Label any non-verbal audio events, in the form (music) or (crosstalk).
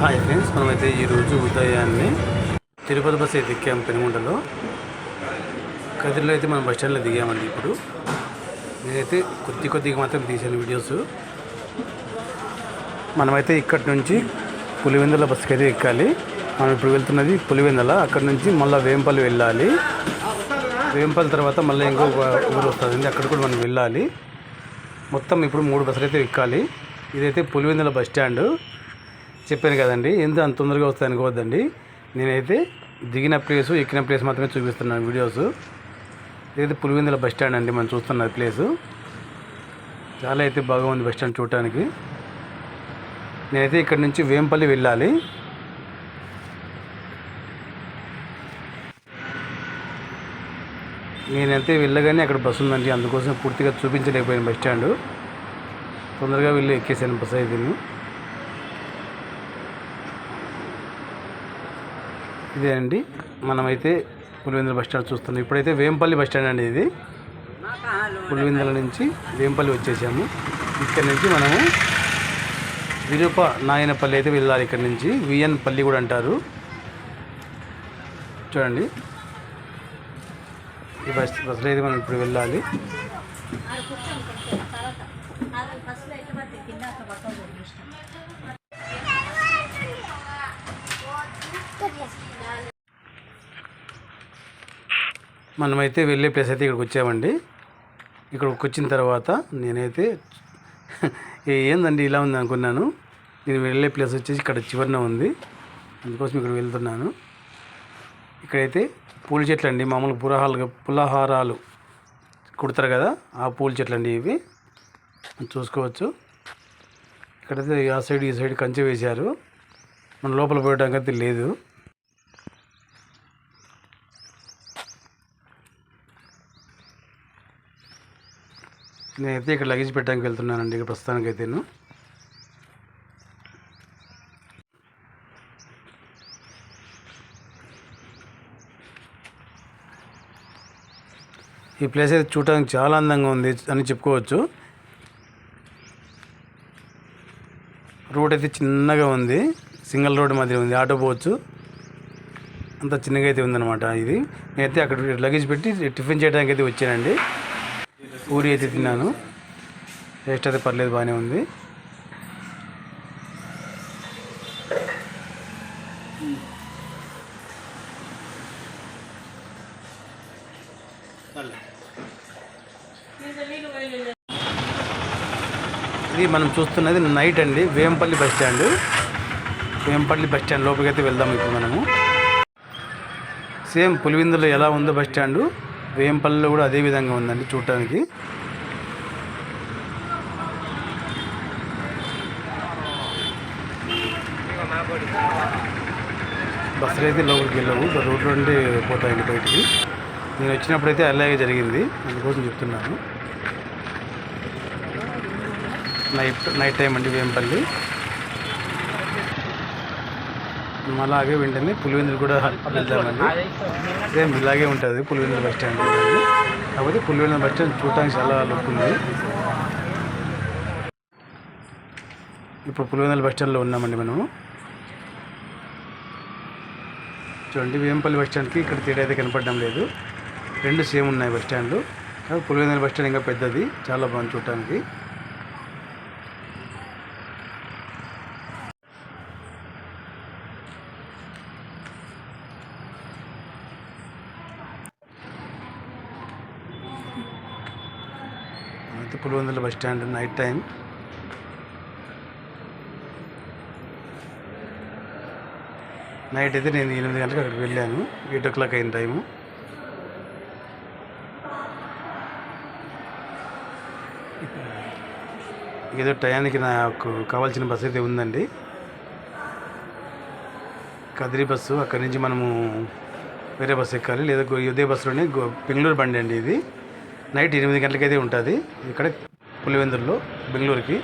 Hi friends మనమైతే ఈరోజు ఉదయాన్నే తిరుపతి బస్ అయితే ఎక్కాము పెనుగుండలో కదిరిలో అయితే మనం బస్ స్టాండ్లో దిగామండి ఇప్పుడు. నేనైతే కొద్ది కొద్దిగా మాత్రం తీసాను వీడియోస్. మనమైతే ఇక్కడి నుంచి పులివెందుల బస్కి అయితే ఎక్కాలి. మనం ఇప్పుడు వెళ్తున్నది పులివెందుల అక్కడి నుంచి మళ్ళీ వేంపల్లి వెళ్ళాలి. వేంపల్లి తర్వాత మళ్ళీ ఇంకో ఊరు వస్తుంది అక్కడ కూడా మనం వెళ్ళాలి. మొత్తం ఇప్పుడు మూడు బస్సులు అయితే ఎక్కాలి. ఇదైతే పులివెందుల బస్ స్టాండ్. చెప్పాను కదండి ఎంత అంత తొందరగా వస్తాయి అనుకోవద్దండి. నేనైతే దిగిన ప్లేసు ఎక్కిన ప్లేస్ మాత్రమే చూపిస్తున్నాను వీడియోస్. ఇదైతే పులివెందుల బస్ స్టాండ్ అండి మనం చూస్తున్న ప్లేసు. చాలా అయితే బాగా ఉంది బస్ స్టాండ్ చూడటానికి. నేనైతే ఇక్కడ నుంచి వేంపల్లి వెళ్ళాలి. నేనైతే వెళ్ళగానే అక్కడ బస్సు ఉందండి అందుకోసం పూర్తిగా చూపించలేకపోయాను బస్ స్టాండ్. తొందరగా వెళ్ళి ఎక్కేసాను బస్ అయితే ఇదే అండి. మనమైతే పులివెందుల బస్ స్టాండ్ చూస్తున్నాం. ఇప్పుడైతే వేంపల్లి బస్ స్టాండ్ అండి ఇది. పులివెందుల నుంచి వేంపల్లి వచ్చేసాము. ఇక్కడ నుంచి మనము విరూప నాయనపల్లి అయితే వెళ్ళాలి ఇక్కడ నుంచి. విఎన్ పల్లి కూడా అంటారు. చూడండి. ఈ బస్ బస్సులో అయితే మనం ఇప్పుడు వెళ్ళాలి. మనమైతే వెళ్ళే ప్లేస్ అయితే ఇక్కడికి వచ్చామండి. ఇక్కడికి వచ్చిన తర్వాత నేనైతే (laughs) ఏందండి ఇలా ఉంది అనుకున్నాను. నేను వెళ్ళే ప్లేస్ వచ్చేసి ఇక్కడ చివరిన ఉంది. అందుకోసం ఇక్కడ వెళ్తున్నాను. ఇక్కడైతే పూల చెట్లు అండి మామూలు పురహాలు పులహారాలు కుడతారు కదా ఆ పూల చెట్లు అండి ఇవి. చూసుకోవచ్చు. ఇక్కడైతే ఆ సైడ్ ఈ సైడ్ కంచె వేశారు. మన లోపల పోయడానికి అయితే లేదు. నేనైతే ఇక్కడ లగేజ్ పెట్టడానికి వెళ్తున్నానండి ఇక్కడ ప్రస్తుతానికి అయితేను ఈ ప్లేస్ అయితే చూడడానికి చాలా అందంగా ఉంది అని చెప్పుకోవచ్చు. రోడ్ అయితే చిన్నగా ఉంది. సింగిల్ రోడ్ మాదిరి ఉంది. ఆటో పోవచ్చు. అంత చిన్నగా అయితే ఉందన్నమాట ఇది. నేనైతే అక్కడ లగేజ్ పెట్టి టిఫిన్ చేయడానికి అయితే వచ్చానండి. పూరి అయితే తిన్నాను. టేస్ట్ అయితే పర్లేదు బాగానే ఉంది. ఇది మనం చూస్తున్నది నైట్ అండి Vempalli bus stand. Vempalli bus stand లోపలికి అయితే వెళ్దాం ఇప్పుడు మనము. సేమ్ పులివిందులో ఎలా ఉందో బస్ స్టాండ్. వేంపల్లిలో కూడా అదే విధంగా ఉందండి చూడటానికి. బస్సులు అయితే లోపలికి వెళ్ళవు. రోడ్లు నుండి పోతాయండి బయటికి. నేను వచ్చినప్పుడైతే అలాగే జరిగింది. అందుకోసం చెప్తున్నాను. నైట్ నైట్ టైం అండి వేంపల్లి. అలాగే వెంటనే పులివెందులు కూడా వెళ్తామండి సేమ్ ఇలాగే ఉంటుంది పులివెందుల బస్ స్టాండ్ కాబట్టి కాకపోతే పులివెందుల బస్ స్టాండ్ చూడటానికి చాలా లుక్ ఉంది. ఇప్పుడు పులివెందుల బస్ స్టాండ్లో ఉన్నామండి మనము. చూడండి వేంపల్లి బస్ స్టాండ్కి ఇక్కడ తేడా అయితే కనపడడం లేదు. రెండు సేమ్ ఉన్నాయి బస్ స్టాండ్లు. కానీ పులివెందుల బస్ స్టాండ్ ఇంకా పెద్దది. చాలా బాగుంది చూడటానికి. అయితే Pulivendula bus stand night time night అయితే నేను ఎనిమిది గంటలకు అక్కడికి వెళ్ళాను. ఎయిట్ ఓ క్లాక్ అయిన టైము ఏదో టయానికి నాకు కావాల్సిన బస్సు అయితే ఉందండి. కదిరి బస్సు అక్కడి నుంచి మనము వేరే బస్సు ఎక్కాలి. లేదా ఉదయ ఇదే బస్సులోనే గో- బెంగళూరు బండి అండి ఇది. నైట్ ఎనిమిది గంటలకైతే ఉంటుంది. ఇక్కడ పులివెందుల్లో బెంగళూరుకి.